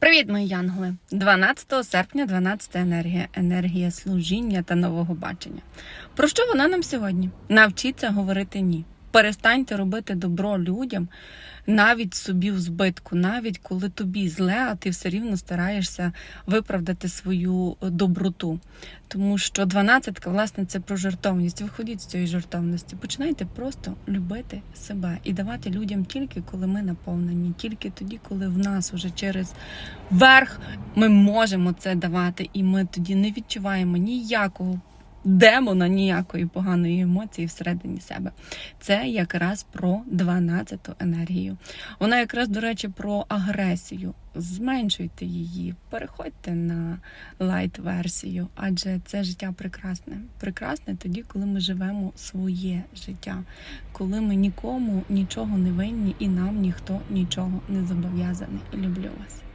Привіт, мої янголи! 12 серпня, 12 енергія, енергія служіння та нового бачення. Про що вона нам сьогодні? Навчіться говорити ні. Перестаньте робити добро людям, навіть собі в збитку, навіть коли тобі зле, а ти все рівно стараєшся виправдати свою доброту. Тому що 12 власне, це про жертовність. Виходіть з цієї жертовності. Починайте просто любити себе і давати людям тільки коли ми наповнені, тільки тоді, коли в нас уже через верх ми можемо це давати, і ми тоді не відчуваємо ніякого. Демона ніякої поганої емоції всередині себе. Це якраз про 12-ту енергію. Вона якраз, до речі, про агресію. Зменшуйте її, переходьте на лайт-версію, адже це життя прекрасне. Прекрасне тоді, коли ми живемо своє життя, коли ми нікому нічого не винні і нам ніхто нічого не зобов'язаний. Люблю вас.